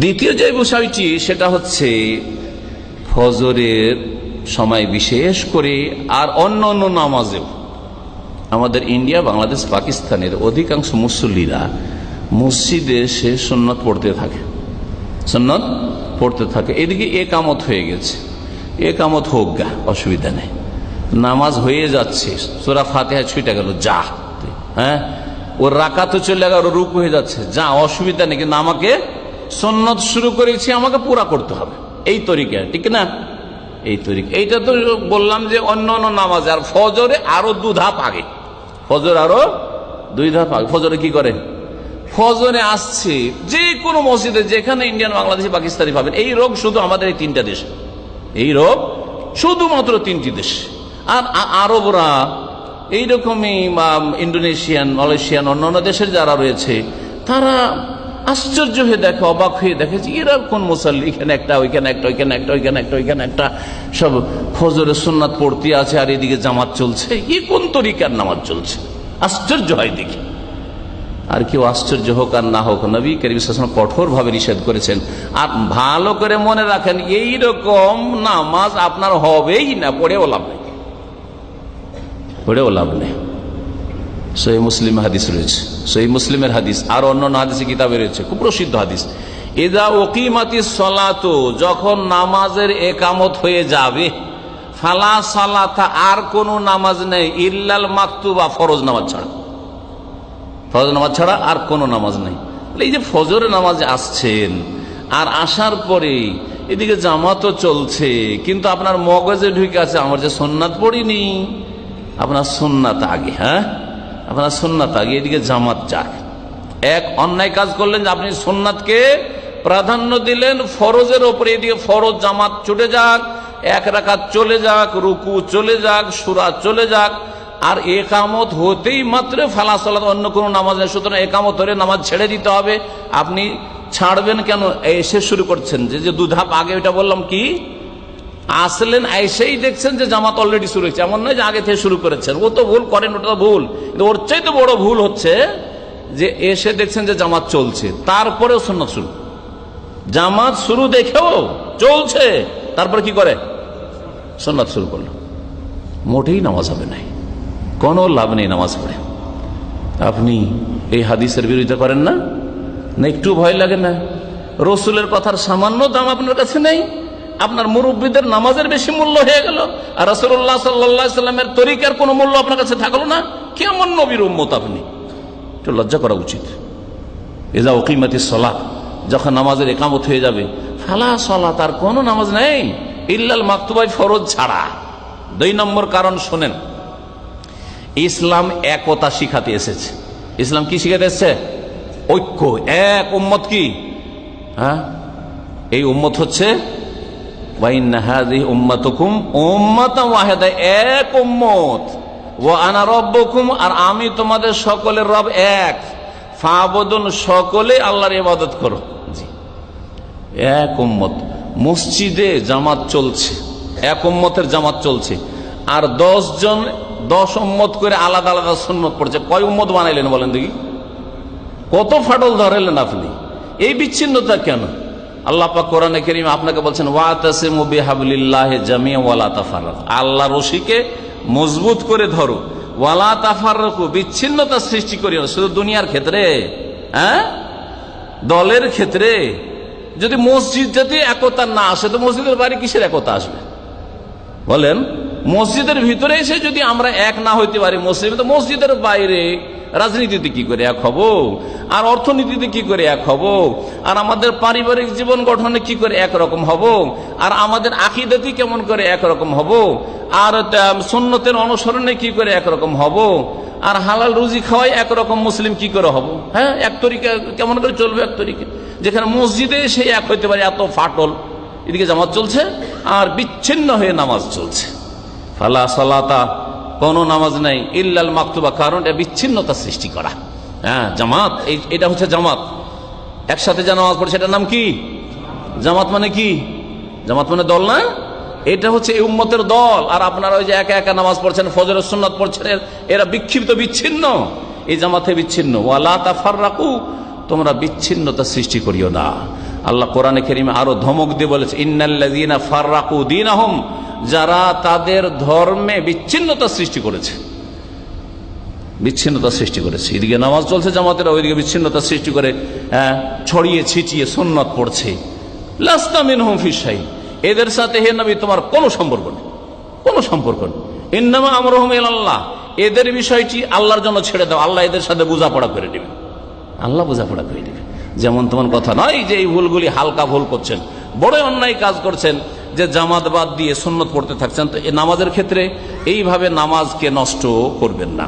দ্বিতীয় যে বিষয়টি, সেটা হচ্ছে ফজরের সময় বিশেষ করে আর অন্য অন্য নামাজেও। আমাদের ইন্ডিয়া, বাংলাদেশ, পাকিস্তানের অধিকাংশ মুসল্লিরা মসজিদে সে সন্ন্যত পড়তে থাকে। সন্ন্যত পড়তে থাকে। এদিকে একামত হয়ে গেছে। একামত হোক গা, অসুবিধা নেই। নামাজ হয়ে যাচ্ছে। সোরা ফাতেহা ছুটে গেল, যা। হ্যাঁ? ওর রাকা তো চলে গেল, রুক হয়ে যাচ্ছে। যা, অসুবিধা নেই। কিন্তু আমাকে সন্ন্যত শুরু করেছি আমাকে পুরা করতে হবে। এই তরিকা ঠিক না? এই তরিকা। এইটা তো বললাম যে অন্য অন্য নামাজ আর ফজরে আরও দু ধাপ আগে। ফজর আরও দুই ধাপ আগে। ফজরে কি করে? ফজরে আসছে যে কোনো মসজিদে যেখানে ইন্ডিয়ান বাংলাদেশি পাকিস্তানি পাবেন এই রোগ শুধু আমাদের এই তিনটা দেশে। এই রোগ শুধুমাত্র তিনটি দেশ। আর আরবরা এইরকমই আম, ইন্দোনেশিয়ান মালয়েশিয়ান অন্যান্য দেশের যারা রয়েছে তারা আশ্চর্য হয়ে দেখে, অবাক হয়ে দেখে যে এরা কোন মুসল্লি? এখানে একটা, ওইখানে একটা ওইখানে একটা ওইখানে একটা ওইখানে একটা। সব ফজরের সুন্নাত পড়তে আছে আর এদিকে জামাত চলছে। এ কোন তরিকার নামাজ চলছে? আশ্চর্য হয় দেখি। আর কেউ আশ্চর্য হোক আর না হোক, নবী করিম কঠোর ভাবে নিষেধ করেছেন। আর ভালো করে মনে রাখেন এই রকম নামাজ আপনার হবেই না, পড়েও লাভ নেই। পড়েও লাভ নেই। সহি মুসলিম হাদিস রয়েছে। সহি মুসলিমের হাদিস, আর অন্য হাদিসে কিতাবে রয়েছে। খুব প্রসিদ্ধ হাদিস। এদা ওকিমাতি সলাত যখন নামাজের একামত হয়ে যাবে, ফালা সালাতা আর কোনো নামাজ নেই, ইল্লাল মাকতুবা ফরজ নামাজ ছাড়া। ফরজ নামাজ ছাড়া আর কোনো নামাজ নেই। এই যে ফজর নামাজে আসছেন, আর আসার পরে এদিকে জামাতও চলছে, কিন্তু আপনার মগজে ঢুকে আছে, আমার যে সোননাথ পড়িনি আপনার সোননাথ আগে হ্যাঁ? আপনার সোননাথ আগে এদিকে জামাত যাক এক অন্যায় কাজ করলেন যে আপনি সোননাথকে প্রাধান্য দিলেন, ফরজের ওপরে এদিকে ফরজ জামাত ছুটে যাক, এক রাকাত চলে যাক, রুকু চলে যাক, সুরা চলে যাক, আর একামত হতেই মাত্র ফালা অন্য কোনো নামাজ নেই। সুতরাং একামত ধরে নামাজ ছেড়ে দিতে হবে। আপনি ছাড়বেন কেন? এসে শুরু করছেন যে যে দুধাপ, আগে ওইটা বললাম কি? আসলেন, এসেই দেখছেন যে জামাত অলরেডি শুরু হয়েছে। এমন নয় যে আগে থেকে শুরু করেছেন। ও তো ভুল করেন, ওটা ভুল। ওর চাইতে বড় ভুল হচ্ছে যে এসে দেখছেন যে জামাত চলছে। তারপরেও সন্ন্যত শুরু। জামাত শুরু দেখেও চলছে। তারপরে কি করে? সন্ন্যত শুরু করল। মোটেই নামাজ হবে নাই। কোনো লাভ নেই নামাজ পড়ে। আপনি এই হাদিসের বিরোধিতা করেন না? না, একটু ভয় লাগে না? রসুলের কথার সামান্য দাম আপনার কাছে নেই? আপনার মুরব্বীদের নামাজের বেশি মূল্য হয়ে গেল। আর রসুল্লাহ সাল্লা সাল্লামের তরিকার কোনো মূল্য আপনার কাছে থাকল না? কেমন নবীর উম্মত আপনি? একটু লজ্জা করা উচিত। এজা ওকিমতি সলা যখন নামাজের একামত হয়ে যাবে, ফালা সলা তার কোনো নামাজ নেই। ইল্লাল মাকতুবাই ফরজ ছাড়া। দুই নম্বর কারণ শোনেন, ইসলাম একতা শিখাতে এসেছে। ইসলাম কি শিখাতে এসেছে? ঐক্য, এক উম্মত কি? হ্যাঁ? এই উম্মত হচ্ছে ও আনা আর আমি তোমাদের সকলের রব এক। সকলে আল্লাহর ইবাদত করো। এক উম্মত। মসজিদে জামাত চলছে। এক উম্মতের জামাত চলছে। আর দশ জন দশ উম্মত করে আলাদা আলাদা সুন্নত পড়ছে। কয় উম্মত বানাইলেন বলেন দেখি। কত ফাটল ধরাইলেন আপনি। এই বিচ্ছিন্নতা কেন? আল্লাহ পাক কোরআনে করিম আপনাকে বলছেন, ওয়াতাসিমু বিহাবলিল্লাহ জামিয়া ওয়ালা তাফাররাক। আল্লাহ রশিকে মজবুত করে ধরো। ওয়ালা তাফাররাকু, বিচ্ছিন্নতা সৃষ্টি করিও শুধু দুনিয়ার ক্ষেত্রে? হ্যাঁ? দলের ক্ষেত্রে? যদি মসজিদ যদি একতা না আসে, তো মসজিদের বাড়ি কিসের একতা আসবে? বলেন, মসজিদের ভিতরে এসে যদি আমরা এক না হইতে পারি, মসজিদ তো মসজিদের বাইরে রাজনীতিতে কি করে এক হব? আর অর্থনীতিতে কি করে এক হব? আর আমাদের পারিবারিক জীবন গঠনে কি করে একরকম হব? আর আমাদের আকিদাতি কেমন করে একরকম হব? আর সুন্নতের অনুসরণে কি করে একরকম হব? আর হালাল রুজি খাওয়াই একরকম মুসলিম কি করে হব? হ্যাঁ এক তরিকা কেমন করে চলবে এক তরিকা? যেখানে মসজিদে সেই এক হইতে পারে এত ফাটল, এদিকে জামাত চলছে, আর বিচ্ছিন্ন হয়ে নামাজ চলছে। ফালা সালাতা কোনো নামাজ নাই, ইল্লাল মাকতুবা, কারণ এটা বিচ্ছিন্নতা সৃষ্টি করা। হ্যাঁ জামাত এটা হচ্ছে জামাত। একসাথে যা নামাজ পড়ে, সেটার নাম কি? জামাত মানে কি? জামাত মানে দল না? এটা হচ্ছে এই উম্মতের দল। আর আপনারা ওই যে একা একা নামাজ পড়ছেন ফজরের সুন্নাত পড়ছেন, এরা বিক্ষিপ্ত, বিচ্ছিন্ন। এই জামাতে বিচ্ছিন্ন। ওয়ালা তাফার রাখু তোমরা বিচ্ছিন্নতা সৃষ্টি করিও না। আল্লাহ কোরআনে কেরিমে আরও ধমক দিয়ে বলেছে ইন্নাল্লাযীনা ফাররাকু দীনাহুম যারা তাদের ধর্মে বিচ্ছিন্নতা সৃষ্টি করেছে। বিচ্ছিন্নতা সৃষ্টি করেছে। এদিকে নামাজ চলছে জামাতেরা ওইদিকে বিচ্ছিন্নতা সৃষ্টি করে হ্যাঁ, ছড়িয়ে ছিটিয়ে সুন্নত পড়ছে। লাস্তামিন হুম ফিসাই এদের সাথে হে নবী তোমার কোনো সম্পর্ক নেই। কোনো সম্পর্ক নেই। ইন্নামা আমরহম আল্লাহ এদের বিষয়টি আল্লাহর জন্য ছেড়ে দাও। আল্লাহ এদের সাথে বোঝাপড়া করে দেবে আল্লাহ বোঝাপড়া করে দেবে যেমন তেমন কথা নয় যে এই ভুলগুলি হালকা ভুল করছেন বড় অন্যায় কাজ করছেন, যে জামাত বাদ দিয়ে সুন্নত পড়তে থাকছেন, তো এই নামাজের ক্ষেত্রে এইভাবে নামাজকে নষ্ট করবেন না।